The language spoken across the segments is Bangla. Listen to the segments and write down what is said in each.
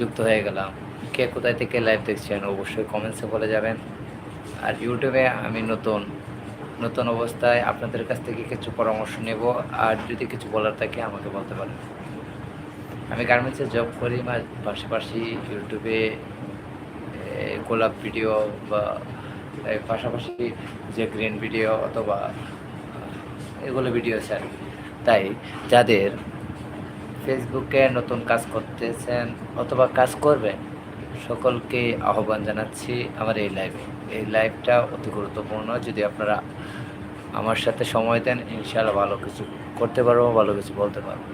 যুক্ত হয়ে গেলাম। কে কোথায় থেকে লাইভ দেখছেন অবশ্যই কমেন্টসে বলে যাবেন। আর ইউটিউবে আমি নতুন নতুন অবস্থায় আপনাদের কাছ থেকে কিছু পরামর্শ নেব। আর যদি কিছু বলার থাকে আমাকে বলতে পারেন। আমি গার্মেন্টসে জব করি পাশাপাশি ইউটিউবে গোলাপ ভিডিও বা পাশাপাশি যে গ্রিন ভিডিও অথবা, এগুলো ভিডিও স্যার তাই যাদের ফেসবুকে নতুন কাজ করতেছেন অথবা কাজ করবেন, সকলকে আহ্বান জানাচ্ছি আমার এই লাইভে এই লাইভটা অতি গুরুত্বপূর্ণ। যদি আপনারা আমার সাথে সময় দেন, ইনশাআল্লাহ ভালো কিছু করতে পারব, ভালো কিছু বলতে পারব।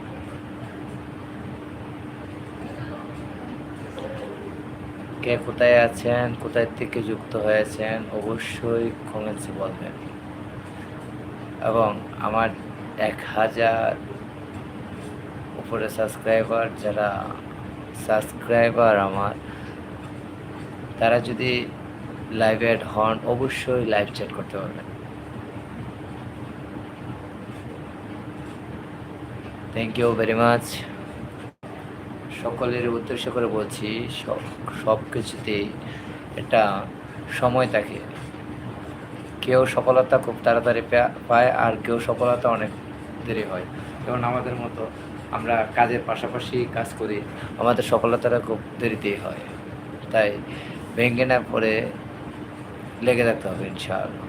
কে কোথায় আছেন, কোথায় থেকে যুক্ত হয়েছেন, অবশ্যই কমেন্টসে বলবেন। এবং আমার এক হাজার উপরে সাবস্ক্রাইবার যারা সাবস্ক্রাইবার আমার, তারা যদি লাইভ অ্যাড হন, অবশ্যই লাইভ চ্যাট করতে পারবেন। থ্যাংক ইউ ভেরি মাচ সকলের উদ্দেশ্য করে বলছি, সব সব কিছুতেই একটা সময় থাকে। কেউ সফলতা খুব তাড়াতাড়ি পায় আর কেউ সফলতা অনেক দেরি হয়। যেমন আমাদের মতো আমরা কাজের পাশাপাশি কাজ করি। আমাদের সফলতাটা খুব দেরিতেই হয়। তাই ভেঙে না পড়ে লেগে থাকতে হবে, ইনশাআল্লাহ।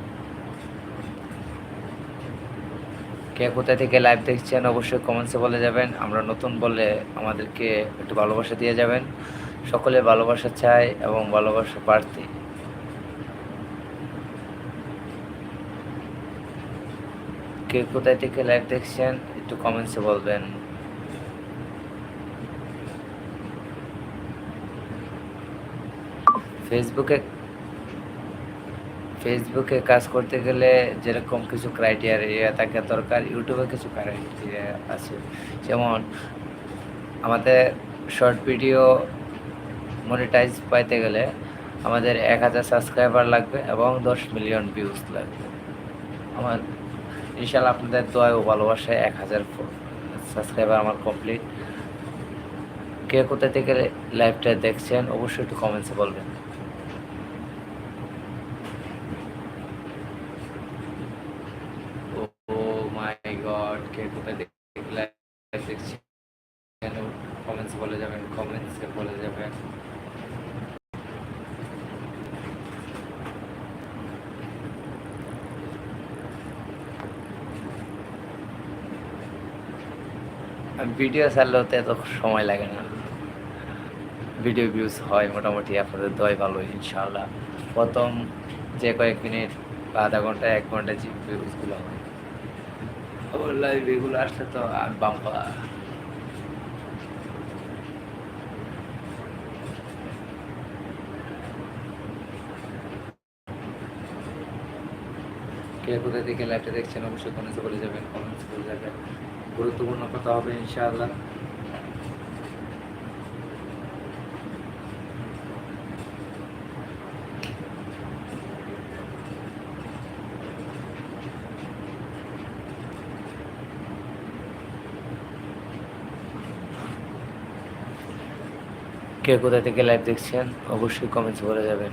কে কোথায় থেকে লাইভ দেখছেন অবশ্যই কমেন্টসে বলে যাবেন। আমরা নতুন বলে আমাদেরকে একটু ভালোবাসা দিয়ে যাবেন। সকলে ভালোবাসা চাই এবং ভালোবাসা প্রার্থী কে কোথায় থেকে লাইভ দেখছেন একটু কমেন্টসে বলবেন। ফেসবুকে ফেসবুকে কাজ করতে গেলে যেরকম কিছু ক্রাইটেরিয়া থাকে দরকার ইউটিউবে কিছু ক্রাইটেরিয়া আছে। যেমন, আমাদের শর্ট ভিডিও মনিটাইজ পাইতে গেলে আমাদের এক হাজার সাবস্ক্রাইবার লাগবে এবং দশ মিলিয়ন ভিউজ লাগবে। আমার ইনশাল্লাহ আপনাদের দোয়া ও ভালোবাসায় এক হাজার সাবস্ক্রাইবার আমার কমপ্লিট কে কোথা থেকে লাইভটা দেখছেন, অবশ্যই একটু কমেন্টসে বলবেন ও মাই গড কে কোথায় থেকে লাইভ দেখছেন কমেন্টস বলে যাবেন কমেন্টসে বলে যাবেন। ভিডিও ছাড়লেও তো এত সময় লাগে না। ভিডিও ভিউজ হয় মোটামুটি, আপনাদের দয় ভালো, ইনশাআল্লাহ। প্রথম যে কয়েক মিনিট বা আধা ঘণ্টা, এক ঘণ্টা যে ভিউজগুলো হয়। আবার লাইভ এগুলো আসলে তো আর বাম্পা। কে কোথা থেকে দেখছেন অবশ্যই কমেন্টসে বলে যাবেন কমেন্টস বলে যাবেন। গুরুত্বপূর্ণ কথা হবে ইনশাআল্লাহ। কে কোথা থেকে লাইভ দেখছেন অবশ্যই কমেন্টস বলে যাবেন।